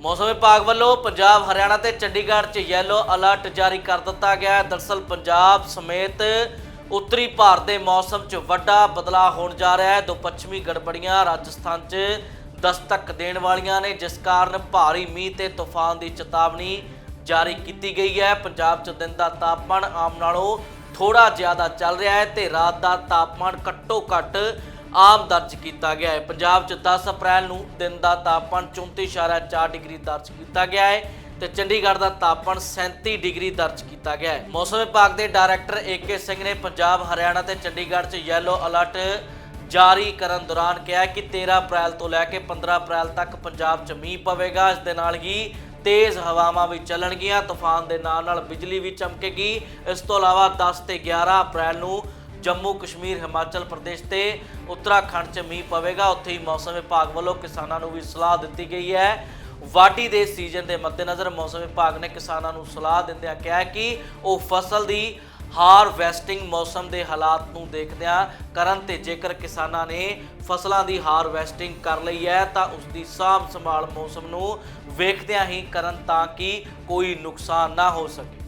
ਮੌਸਮ ਵਿਭਾਗ ਵੱਲੋਂ ਪੰਜਾਬ, ਹਰਿਆਣਾ ਤੇ ਚੰਡੀਗੜ੍ਹ 'ਚ ਯੈਲੋ ਅਲਰਟ ਜਾਰੀ ਕਰ ਦਿੱਤਾ ਗਿਆ ਹੈ। ਦਰਸਲ ਪੰਜਾਬ ਸਮੇਤ ਉੱਤਰੀ ਭਾਰਤ ਦੇ ਮੌਸਮ 'ਚ ਵੱਡਾ ਬਦਲਾਅ ਹੋਣ ਜਾ ਰਿਹਾ ਹੈ। ਦੋ ਪੱਛਮੀ ਗੜਬੜੀਆਂ ਰਾਜਸਥਾਨ 'ਚ ਦਸਤਕ ਦੇਣ ਵਾਲੀਆਂ ਨੇ, ਜਿਸ ਕਾਰਨ ਭਾਰੀ ਮੀਂਹ ਤੇ ਤੂਫਾਨ ਦੀ ਚੇਤਾਵਨੀ ਜਾਰੀ ਕੀਤੀ ਗਈ ਹੈ। ਪੰਜਾਬ 'ਚ ਦਿਨ ਦਾ ਤਾਪਮਾਨ ਆਮ ਨਾਲੋਂ ਥੋੜਾ ਜ਼ਿਆਦਾ ਚੱਲ ਰਿਹਾ ਹੈ ਤੇ ਰਾਤ ਦਾ ਤਾਪਮਾਨ ਘੱਟੋ ਘੱਟ ਆਮ ਦਰਜ ਕੀਤਾ ਗਿਆ ਹੈ। ਪੰਜਾਬ 'ਚ 10 ਅਪ੍ਰੈਲ ਨੂੰ ਦਿਨ ਦਾ ਤਾਪਮਾਨ 34.4 ਡਿਗਰੀ ਦਰਜ ਕੀਤਾ ਗਿਆ ਹੈ ਤੇ ਚੰਡੀਗੜ੍ਹ ਦਾ ਤਾਪਮਾਨ 37 ਡਿਗਰੀ ਦਰਜ ਕੀਤਾ ਗਿਆ ਹੈ। ਮੌਸਮ ਵਿਭਾਗ ਦੇ ਡਾਇਰੈਕਟਰ ਏਕੇ ਸਿੰਘ ਨੇ ਪੰਜਾਬ, ਹਰਿਆਣਾ ਤੇ ਚੰਡੀਗੜ੍ਹ 'ਚ ਯੈਲੋ ਅਲਰਟ ਜਾਰੀ ਕਰਨ ਦੌਰਾਨ ਕਿਹਾ ਕਿ 13 ਅਪ੍ਰੈਲ ਤੋਂ ਲੈ ਕੇ 15 ਅਪ੍ਰੈਲ ਤੱਕ ਪੰਜਾਬ 'ਚ ਮੀਂਹ ਪਵੇਗਾ। ਇਸ ਦੇ ਨਾਲ ਹੀ ਤੇਜ਼ ਹਵਾਵਾਂ ਵੀ ਚੱਲਣਗੀਆਂ। ਤੂਫਾਨ ਦੇ ਨਾਲ ਨਾਲ ਬਿਜਲੀ ਵੀ ਚਮਕੇਗੀ। ਇਸ ਤੋਂ ਇਲਾਵਾ 10 ਤੇ 11 ਅਪ੍ਰੈਲ ਨੂੰ ਜੰਮੂ ਕਸ਼ਮੀਰ ਹਿਮਾਚਲ ਪ੍ਰਦੇਸ਼ ਤੇ ਉੱਤਰਾਖੰਡ 'ਚ ਮੀਂਹ ਪਵੇਗਾ। ਉੱਥੇ ਹੀ ਮੌਸਮ ਵਿਭਾਗ ਵੱਲੋਂ ਕਿਸਾਨਾਂ ਨੂੰ ਵੀ ਸਲਾਹ ਦਿੱਤੀ ਗਈ ਹੈ। ਵਾਢੀ ਦੇ ਸੀਜ਼ਨ ਦੇ ਮੱਦੇਨਜ਼ਰ ਮੌਸਮ ਵਿਭਾਗ ਨੇ ਕਿਸਾਨਾਂ ਨੂੰ ਸਲਾਹ ਦਿੰਦਿਆਂ ਕਿਹਾ ਕਿ ਉਹ ਫਸਲ ਦੀ ਹਾਰਵੈਸਟਿੰਗ ਮੌਸਮ ਦੇ ਹਾਲਾਤ ਨੂੰ ਦੇਖਦਿਆਂ ਕਰਨ ਤੇ ਜੇਕਰ ਕਿਸਾਨਾਂ ਨੇ ਫਸਲਾਂ ਦੀ ਹਾਰਵੈਸਟਿੰਗ ਕਰ ਲਈ ਹੈ, ਤਾਂ ਉਸ ਦੀ ਸਾਂਭ ਸੰਭਾਲ ਮੌਸਮ ਨੂੰ ਵੇਖਦਿਆਂ ਹੀ ਕਰਨ ਤਾਂ ਕਿ ਕੋਈ ਨੁਕਸਾਨ ਨਾ ਹੋ ਸਕੇ।